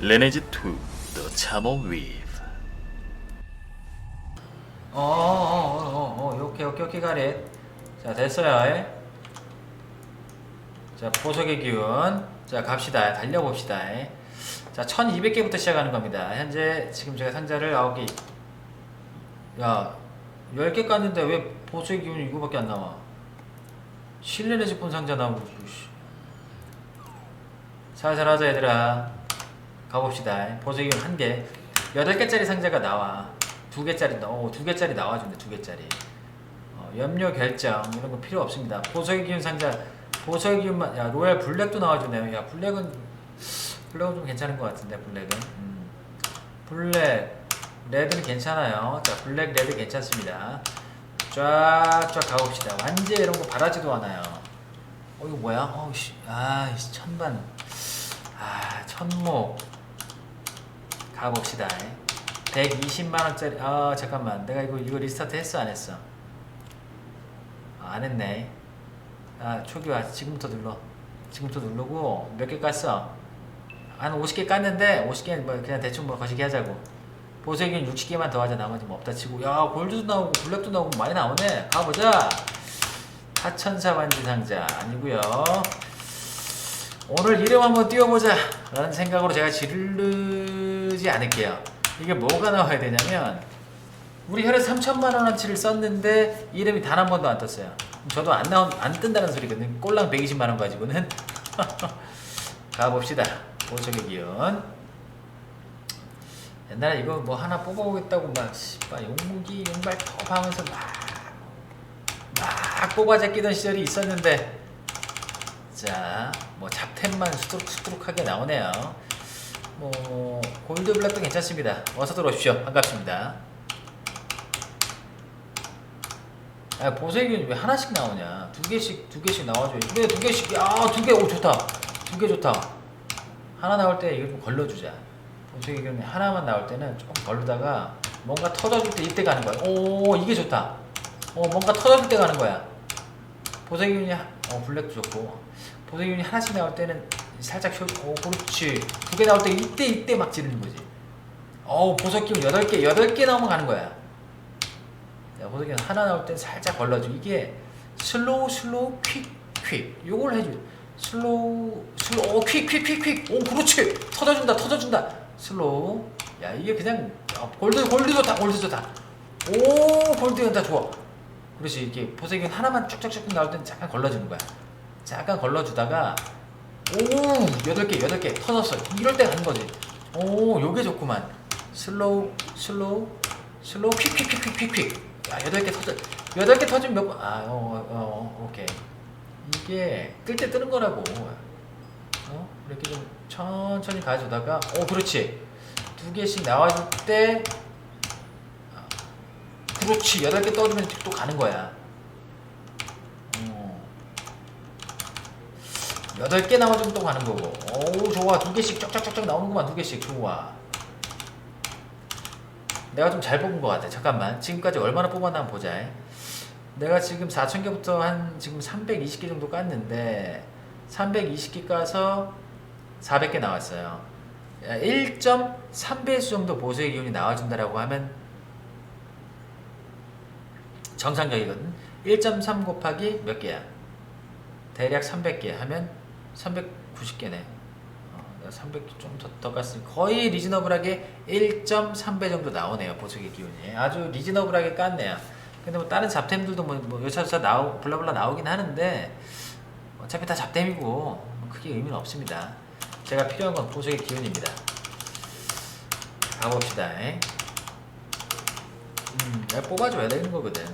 Lineage 2 The Chamon Weave 어어어어어 오케이 오케이 오케이 가리 자 됐어요. 예? 자 보석의 기운. 자 갑시다. 달려봅시다. 예? 자 1200개부터 시작하는 겁니다. 현재 지금 제가 상자를 9개. 야 10개 깠는데 왜 보석의 기운이 이거밖에 안 나와? 실내내 제품 상자 나오고 씨. 살살 하자 얘들아 가봅시다. 보석의 기운 한개. 8개짜리 상자가 나와. 두 개짜리 어, 두 개짜리 나와준대 두 개짜리. 어, 염료 결정 이런 거 필요 없습니다. 보석의 기운 상자 보석의 기운만 야 로얄 블랙도 나와주네요. 야 블랙은 블랙은 좀 괜찮은 것 같은데 블랙은. 음. 블랙 레드는 괜찮아요. 자 블랙 레드 괜찮습니다. 쫙쫙 가봅시다. 완전 이런 거 바라지도 않아요. 어 이거 뭐야? 어우 씨. 아이씨 천반 아 천목 가봅시다. 120만원짜리 아 잠깐만. 내가 이거 이거 리스타트 했어? 안 했어? 아, 안 했네. 아 초기화 지금부터 눌러. 지금부터 누르고 몇 개 깠어? 한 50개 깠는데 50개 뭐 그냥 대충 뭐 거시기 하자고. 보석이는 60개만 더 하자. 나머지 뭐 없다 치고. 야 골드도 나오고 블랙도 나오고 많이 나오네. 가보자. 하천사 반지 상자. 아니고요. 오늘 이름 한번 띄워보자. 라는 생각으로 제가 지르 지 않을게요. 이게 뭐가 나와야 되냐면 우리 혈에 3천만 원어치를 썼는데 이름이 단 한 번도 안 떴어요. 저도 안 나온 안 뜬다는 소리거든요. 꼴랑 120만 원 가지고는. 가봅시다. 보석의 기운. 옛날에 이거 뭐 하나 뽑아보겠다고 막 씨발 용무기 용발톱 하면서 막, 막 뽑아 제끼던 시절이 있었는데. 자, 뭐 잡템만 수두룩수두룩하게 나오네요. 뭐 골드 블랙도 괜찮습니다. 어서 들어오십시오. 반갑습니다. 아, 보석이 왜 하나씩 나오냐? 두 개씩 두 개씩 나와줘요. 그래 두 개씩. 야, 두 개. 오 좋다. 두 개 좋다. 하나 나올 때 이거 좀 걸러주자. 보석이 균 하나만 나올 때는 조금 걸르다가 뭔가 터져줄 때 이때 가는 거야. 오 이게 좋다. 어 뭔가 터져줄 때 가는 거야. 보석이 균이 어 블랙도 좋고 보석이 균이 하나씩 나올 때는 살짝 쉬어. 오 그렇지. 두 개 나올 때 이때 이때 막 지르는 거지. 어 보석 기운 여덟 개 여덟 개 나오면 가는 거야. 야, 보석이 균 하나 나올 땐 살짝 걸러줘. 이게 슬로우 슬로우 퀵 퀵 요걸 해줘. 슬로우 슬로우 퀵퀵 퀵 퀵 오 그렇지 터져준다 터져준다 슬로우 야 이게 그냥 어, 골드 골드 좋다 골드 좋다 오 골드 연다 좋아 그렇지 이게 보석이 하나만 쭉쭉쭉 나올 땐 잠깐 걸러주는 거야 잠깐 걸러주다가 오 여덟 개 여덟 개 터졌어 이럴 때 가는 거지. 오 요게 좋구만. 슬로우 슬로우 슬로우 퀵퀵퀵퀵퀵 야 여덟 개 터져 여덟 개 터지면 몇번아 어 어, 어, 오케이. 이게 뜰 때 뜨는 거라고. 어? 이렇게 좀 천천히 가져다가 오 그렇지. 두 개씩 나와줄 때 아, 그렇지. 여덟 개 떠주면 또 가는 거야 어. 여덟 개 나와주면 또 가는 거고. 오 좋아. 두 개씩 쩍쩍쩍쩍 나오는구만 두 개씩. 좋아. 내가 좀 잘 뽑은 것 같아. 잠깐만. 지금까지 얼마나 뽑았나 한번 보자. 내가 지금 4,000개부터 한 지금 320개 정도 깠는데 320개 까서 400개 나왔어요. 1.3배수 정도 보수의 기운이 나와준다라고 하면 정상적이거든. 1.3 곱하기 몇 개야? 대략 300개 하면 390개네. 어, 내가 300개 좀더더 깠으니 거의 리즈너블하게 1.3배 정도 나오네요 보석의 기운이 아주 리즈너블하게 깠네요. 근데 뭐 다른 잡템들도 뭐, 뭐 여차저차 나오 블라블라 나오긴 하는데 어차피 다 잡템이고 뭐 크게 의미는 없습니다. 제가 필요한 건 보석의 기운입니다. 가봅시다. 에? 음, 내가 뽑아줘야 되는 거거든.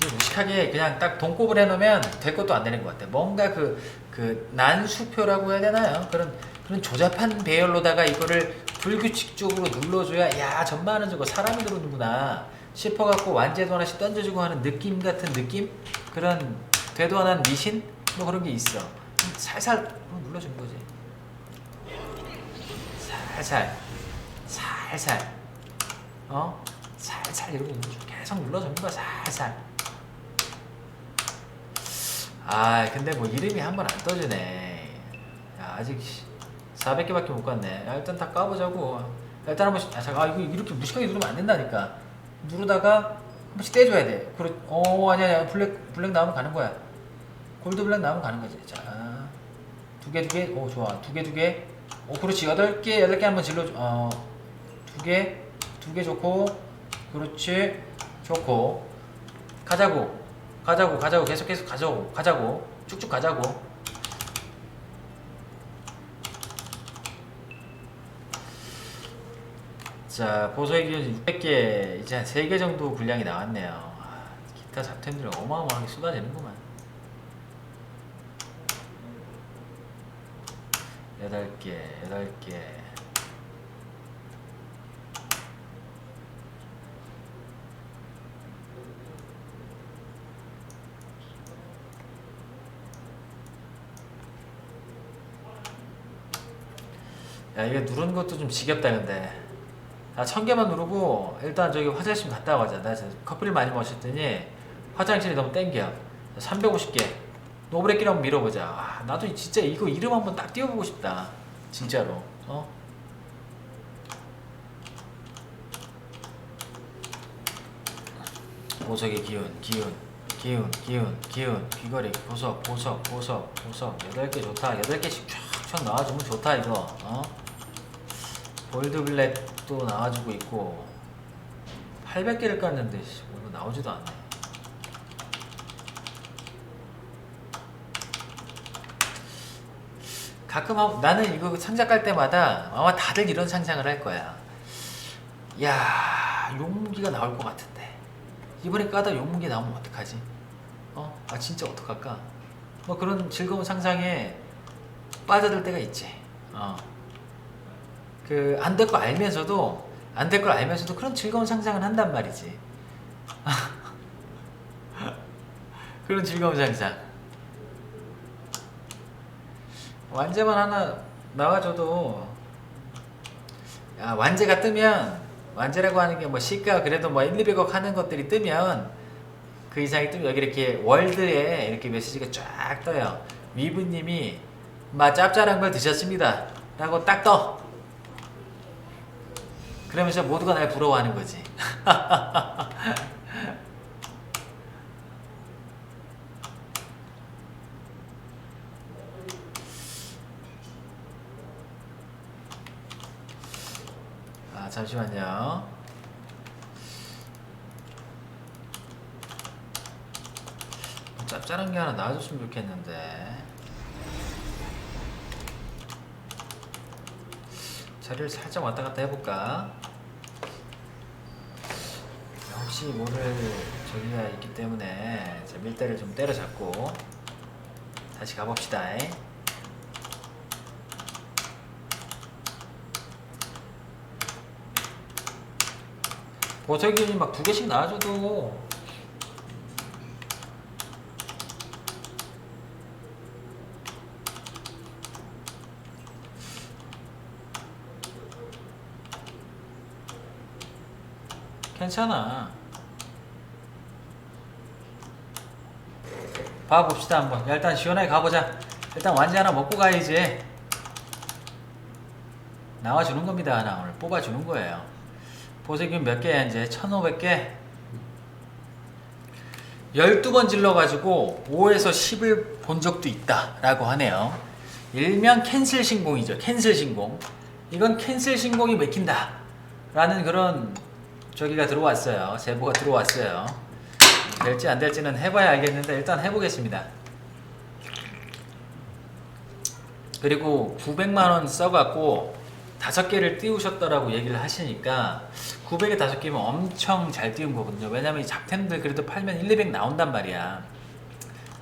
이제 무식하게 그냥 딱 동급을 해놓으면 될 것도 안 되는 것 같아. 뭔가 그, 그, 난수표라고 해야 되나요? 그런, 그런 조잡한 배열로다가 이거를 불규칙적으로 눌러줘야, 야, 전반은 저거 사람이 누르는구나. 싶어갖고 완제도 하나씩 던져주고 하는 느낌 같은 느낌? 그런 되도 않은 미신? 뭐 그런 게 있어. 살살 눌러주는 거지. 살살. 살살. 어? 살살 이러고 계속 눌러주는 거야 살살 아 근데 뭐 이름이 한 번 안 떠주네. 야 아직 400개밖에 못 갔네. 야, 일단 다 까보자고. 야, 일단 한 번씩 아 잠깐 아 이거 이렇게 무식하게 누르면 안 된다니까. 누르다가 한 번씩 떼줘야 돼. 그래 어 아니야 아니야. 블랙 블랙 나오면 가는 거야. 골드 블랙 나오면 가는 거지. 자두 개 두개오 좋아. 두 개 두개오 그렇지. 여덟 개 여덟 개 한번 질러줘. 어두 개 두 개 좋고. 그렇지. 좋고. 가자고 가자고 가자고 계속 계속 가자고 가자고. 쭉쭉 가자고. 자 보소의 기준 600개 이제 한 3개 정도 분량이 나왔네요. 아, 기타 잡템들이 어마어마하게 쏟아지는구만. 8개 8개 야 이게 누르는 것도 좀 지겹다 근데. 나 천 개만 누르고 일단 저기 화장실 좀 갔다 가자. 나 지금 커피를 많이 마셨더니 화장실이 너무 땡겨. 350개. 노브레끼리 한번 밀어보자. 아, 나도 진짜 이거 이름 한번 딱 띄워보고 싶다. 진짜로. 어? 보석의 기운 기운 기운 기운 기운. 귀걸이 보석 보석 보석 보석. 8개 좋다. 8개씩 쫙쫙 나와주면 좋다 이거. 어? 골드블랙도 나와주고 있고 800개를 깠는데 씨, 뭐 이거 나오지도 않네 가끔 한- 나는 이거 상자 깔 때마다 아마 다들 이런 상상을 할 거야 야 용무기가 나올 것 같은데 이번에 까다 용무기 나오면 어떡하지? 어? 아 진짜 어떡할까? 뭐 그런 즐거운 상상에 빠져들 때가 있지 어. 그 안될거 알면서도 안 될 걸 알면서도 그런 즐거운 상상을 한단 말이지. 그런 즐거운 상상. 완제만 하나 나와줘도 야 완제가 뜨면 완제라고 하는 게 뭐 시가 그래도 뭐 1, 200억 하는 것들이 뜨면 그 이상이 뜨면 여기 이렇게 월드에 이렇게 메시지가 쫙 떠요. 위브님이 마 짭짤한 걸 드셨습니다. 라고 딱 떠. 그러면서 모두가 날 부러워하는 거지. 아, 잠시만요. 뭐 짭짤한 게 하나 나와줬으면 좋겠는데. 자리를 살짝 왔다 갔다 해볼까? 혹시 모를 저기가 있기 때문에 자, 밀대를 좀 때려잡고 다시 가봅시다. 보석이 막 두 개씩 나와줘도 괜찮아. 봐봅시다 한번. 야, 일단 시원하게 가보자. 일단 완제 하나 먹고 가야지. 나와주는 겁니다 하나 오늘 뽑아주는 거예요. 보석이 몇 개야 이제 1500개 12번 질러가지고 5에서 10을 본 적도 있다 라고 하네요 일명 캔슬 신공이죠 캔슬 신공 이건 캔슬 신공이 맥힌다 라는 그런 저기가 들어왔어요 제보가 들어왔어요 될지 안 될지는 해봐야 알겠는데 일단 해보겠습니다 그리고 900만원 써갖고 다섯 개를 띄우셨다라고 얘기를 하시니까 900에 다섯 개면 엄청 잘 띄운 거거든요. 왜냐면 이 잡템들 그래도 팔면 1, 200 나온단 말이야.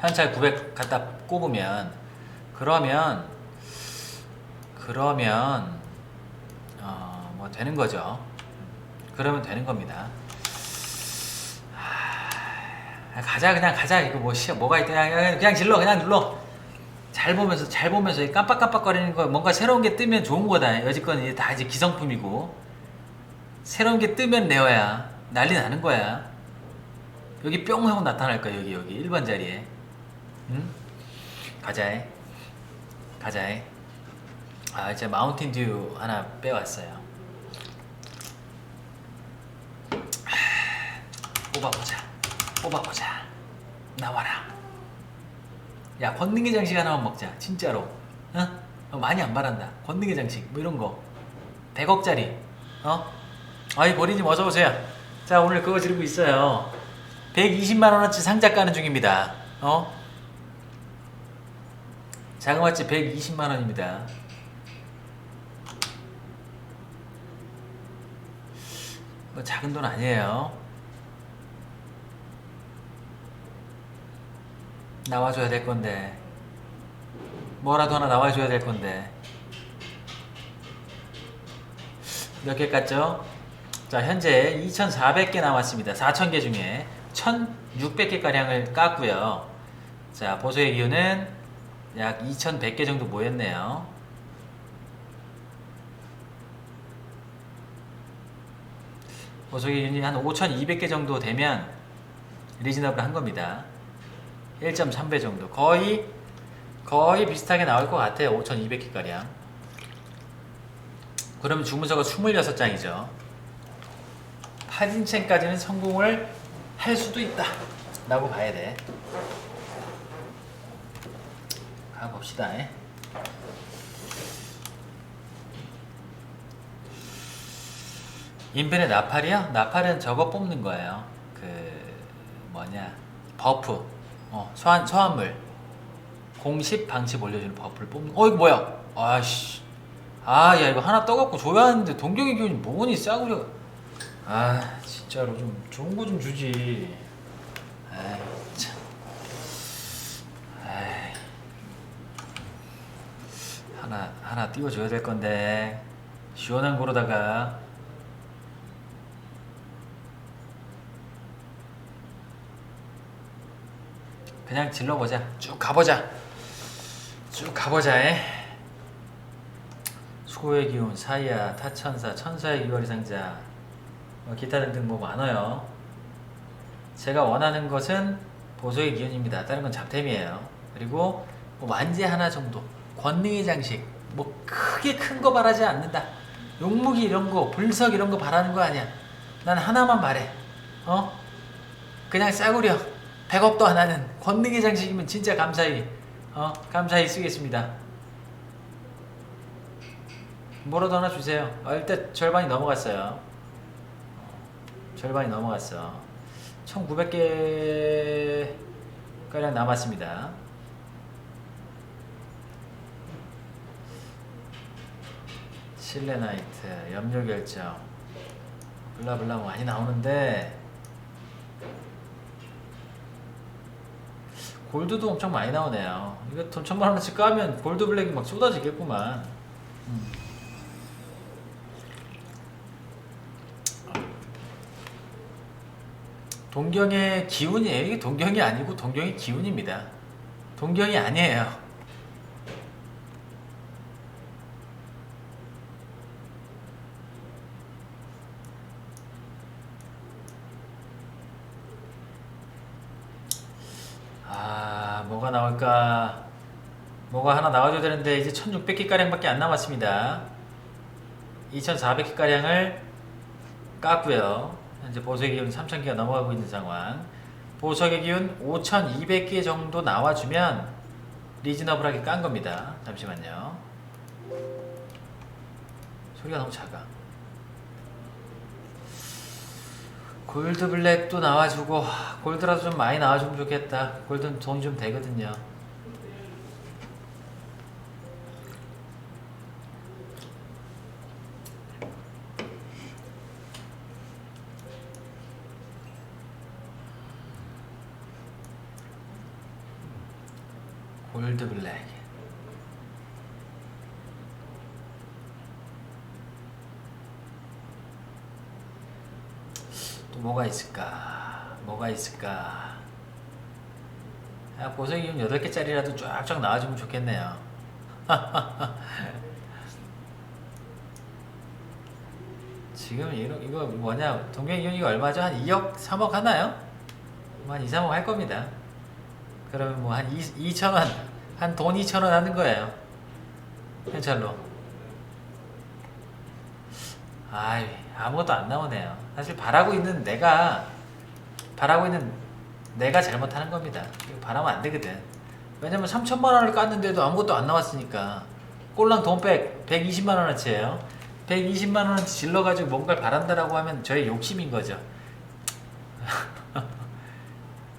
현찰 900 갖다 꼽으면 그러면 그러면 어, 뭐 되는 거죠. 그러면 되는 겁니다. 하, 가자 그냥 가자 이거 뭐 시, 뭐가 있다 그냥, 그냥 질러 그냥 눌러. 잘 보면서 잘 보면서 이 깜빡깜빡거리는 거 뭔가 새로운 게 뜨면 좋은 거다. 여지껏 이제 다 이제 기성품이고 새로운 게 뜨면 내어야 난리 나는 거야. 여기 뿅 하고 나타날 거야 여기 여기 1번 자리에. 응? 가자해. 가자해. 아 이제 마운틴 듀 하나 빼왔어요. 뽑아보자. 뽑아보자. 나와라. 야 권능의 장식 하나만 먹자. 진짜로. 어? 어, 많이 안 바란다. 권능의 장식 뭐 이런 거. 100억짜리. 어? 아이 버리님 어서 오세요. 자 오늘 그거 지르고 있어요. 120만 원어치 상자 까는 중입니다. 어? 자그마치 120만 원입니다. 뭐 작은 돈 아니에요. 나와줘야 될 건데 뭐라도 하나 나와줘야 될 건데 몇 개 깠죠? 자 현재 2,400개 남았습니다. 4,000개 중에 1,600개 가량을 깠고요. 자 보소의 기운은 약 2,100개 정도 모였네요. 보소의 기운이 한 5,200개 정도 되면 리즈너블 한 겁니다. 1.3배 정도 거의 거의 비슷하게 나올 것 같아요. 5,200개 가량. 그러면 주문서가 26장이죠. 8인칭까지는 성공을 할 수도 있다. 라고 봐야 돼. 가봅시다. 예. 인벤의 나팔이요? 나팔은 저거 뽑는 거예요. 그 뭐냐 버프, 어, 소환 소환물, 공식 방식 올려주는 버프를 뽑는. 어 이거 뭐야? 아씨, 아 야 이거 하나 떠갖고 줘야 하는데 동경의 기운이 뭐니 싸구려. 아 진짜로 좀 좋은 거 좀 주지. 아이 참. 아이. 하나 하나 띄워줘야 될 건데 시원한 거로다가 그냥 질러보자. 쭉 가보자. 쭉 가보자 에. 수고의 기운 사이야 타천사 천사의 기월이 상자. 뭐 기타 등등 뭐 많아요. 제가 원하는 것은 보소의 기운입니다. 다른 건 잡템이에요. 그리고 뭐 완제 하나 정도 권능의 장식. 뭐 크게 큰 거 바라지 않는다. 용무기 이런 거 불석 이런 거 바라는 거 아니야. 난 하나만 바래. 어? 그냥 싸구려 100억도 안 하는 권능의 장식이면 진짜 감사히 어 감사히 쓰겠습니다. 뭐라도 하나 주세요. 어, 일단 절반이 넘어갔어요. 어, 절반이 넘어갔어. 1900개 가량 남았습니다. 실레나이트 염료결정 블라블라 뭐 많이 나오는데 골드도 엄청 많이 나오네요. 이거 돈 천만 원어치 까면 골드 블랙이 막 쏟아지겠구만. 음. 동경의 기운이에요 이게 동경이 아니고 동경의 기운입니다. 동경이 아니에요 아 뭐가 나올까? 뭐가 하나 나와줘야 되는데 이제 1600개 가량밖에 안 남았습니다. 2400개 가량을 깠고요. 현재 보석의 기운 3000개가 넘어가고 있는 상황. 보석의 기운 5200개 정도 나와주면 리즈너블하게 깐 겁니다. 잠시만요. 소리가 너무 작아 골드 블랙도 나와주고 골드라도 좀 많이 나와주면 좋겠다. 골드는 돈이 좀 되거든요. 골드 블랙 또 뭐가 있을까 뭐가 있을까 야, 보석이 8개짜리라도 쫙쫙 나와주면 좋겠네요 지금 이거, 이거 뭐냐 동경이 이거 얼마죠? 한 2억 3억 하나요? 뭐한 2, 3억 할 겁니다. 그러면 뭐한 2, 2천 원, 한 돈 2천 원 하는 거예요. 현찰로. 아이 아무것도 안 나오네요. 사실 바라고 있는 내가 바라고 있는 내가 잘못하는 겁니다. 이거 바라면 안 되거든. 왜냐면 3천만 원을 깠는데도 아무것도 안 나왔으니까 꼴랑 돈백 120만 원어치예요. 120만 원어치 질러가지고 뭔가를 바란다라고 하면 저의 욕심인 거죠.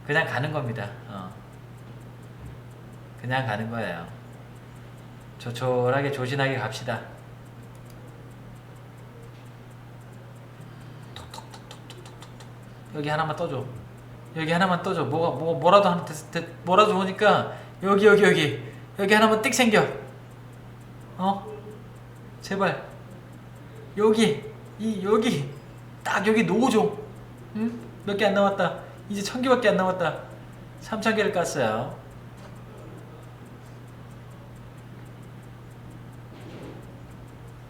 그냥 가는 겁니다. 어. 그냥 가는 거예요. 조촐하게 조신하게 갑시다. 여기 하나만 떠줘. 여기 하나만 떠줘. 뭐가 뭐 뭐라도 하나 됐, 됐, 뭐라도 오니까 여기 여기 여기 여기 하나만 띡 생겨. 어? 제발 여기 이 여기 딱 여기 놓아줘. 응? 몇 개 안 남았다. 이제 천 개밖에 안 남았다. 삼천 개를 깠어요.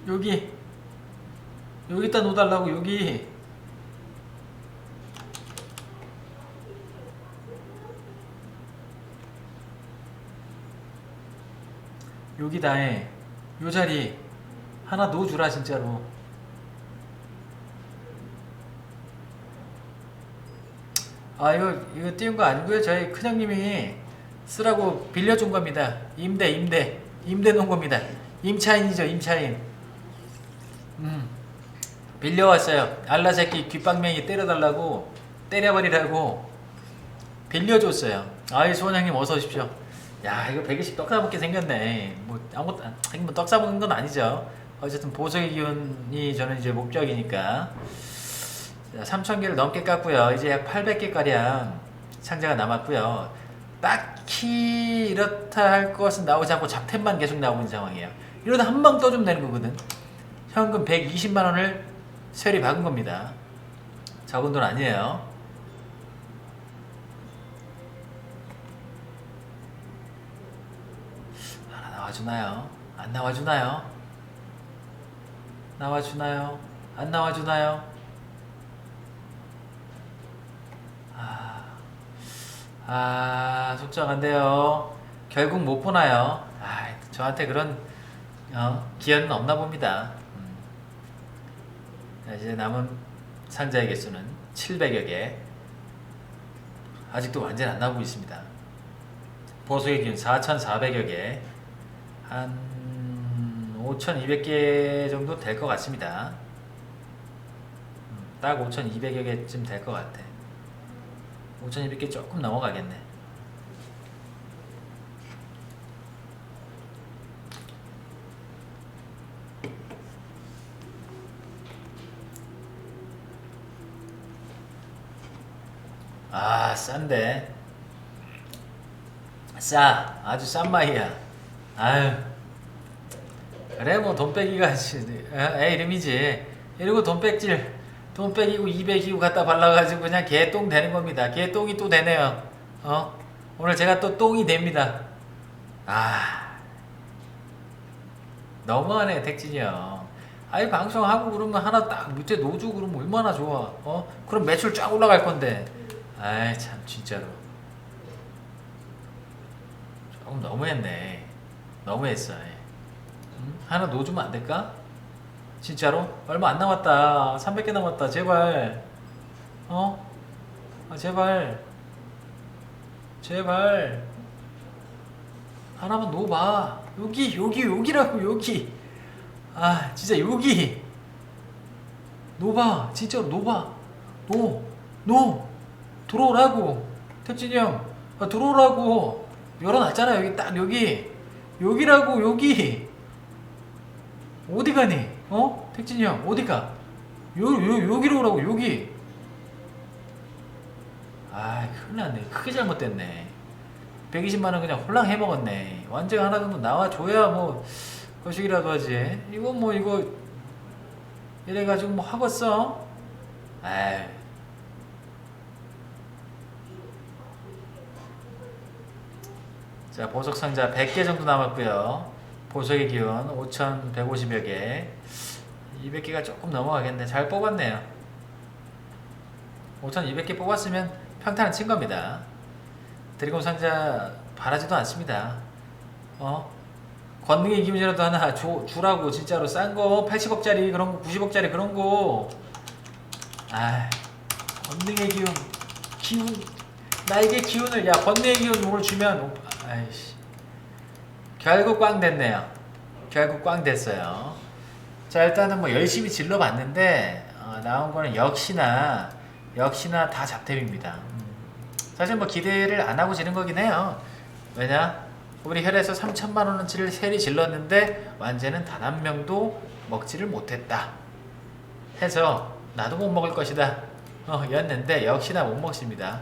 여기 여기다 놓달라고 여기. 여기다에 요 자리 하나 놓아주라 진짜로. 아 이거 이거 띄운 거 아니고요. 저희 큰형님이 쓰라고 빌려준 겁니다. 임대 임대. 임대 놓은 겁니다. 임차인이죠 임차인. 음. 빌려왔어요. 알라새끼 귓방맹이 때려달라고 때려버리라고 빌려줬어요. 아이 소원형님 어서 오십시오 야 이거 120떡 싸먹게 생겼네. 뭐 아무것도 뭐떡 싸먹는 건 아니죠. 어쨌든 보석의 기운이 저는 이제 목적이니까. 3,000개를 넘게 깠고요. 이제 약 800개 가량 상자가 남았고요. 딱히 이렇다 할 것은 나오지 않고 잡템만 계속 나오고 있는 상황이에요. 이러다 한 방 떠주면 되는 거거든. 현금 120만 원을 세리 박은 겁니다. 적은 돈 아니에요 나 나와주나요? 안 나와주나요? 나와주나요? 안 나와주나요? 아, 아 속상한데요. 결국 못 보나요? 아, 저한테 그런 어, 기회는 없나 봅니다. 음. 자, 이제 남은 상자의 개수는 700여 개. 아직도 완전 안 나오고 있습니다. 보수의 기운 4,400여 개. 한 5,200개 정도 될 것 같습니다. 음, 딱 5,200여 개쯤 될 것 같아. 5,200개 조금 넘어가겠네. 아, 싼데. 싸. 아주 싼 마이야. 아유. 그래 뭐 돈 빼기가 씨, 애 이름이지. 이러고 돈백질. 돈 빼기고 200이고 갖다 발라가지고 그냥 개똥 되는 겁니다. 개똥이 또 되네요. 어? 오늘 제가 또 똥이 됩니다. 아. 너무하네 택진이 형. 아이 방송하고 그러면 하나 딱 밑에 놓주고 그러면 얼마나 좋아. 어? 그럼 매출 쫙 올라갈 건데. 아이 참 진짜로. 조금 너무했네 너무 했어 예. 음? 하나 넣어주면 안 될까? 진짜로? 얼마 안 남았다. 300개 남았다. 제발. 어? 아, 제발. 제발. 하나만 넣어봐. 여기, 여기, 여기라고, 여기. 아, 진짜 여기. 넣어봐. 진짜로 넣어봐. 넣어. 넣어. 들어오라고. 택진이 형. 아, 들어오라고. 열어놨잖아. 여기 딱 여기. 여기라고, 여기. 어디 가니? 어? 택진이 형 어디 가? 요, 요, 여기로 오라고 여기 아 큰일 났네 크게 잘못됐네 120만원 그냥 홀랑 해먹었네 완전 하나 정도 나와줘야 뭐 거식이라도 하지 이거 뭐 이거 이래가지고 뭐 하겠어? 아이 자 보석 상자 100개 정도 남았고요 보석의 기운 5,150여 개 200개가 조금 넘어가겠네. 잘 뽑았네요. 5,200개 뽑았으면 평타는 친 겁니다. 드래곤 상자 바라지도 않습니다. 어? 권능의 기운이라도 하나 줘, 주라고 진짜로 싼 거 80억짜리 그런 거 90억짜리 그런 거. 아, 권능의 기운, 기운 나에게 기운을 야 권능의 기운 오늘 주면 오- 아이씨 결국 꽝 됐네요. 결국 꽝 됐어요. 자 일단은 뭐 열심히 질러봤는데 어, 나온 거는 역시나 역시나 다 잡템입니다. 음, 사실 뭐 기대를 안 하고 지는 거긴 해요. 왜냐? 우리 혈에서 3천만 원어치를 세리 질렀는데 완제는 단 한 명도 먹지를 못했다. 해서 나도 못 먹을 것이다. 어, 였는데 역시나 못 먹습니다.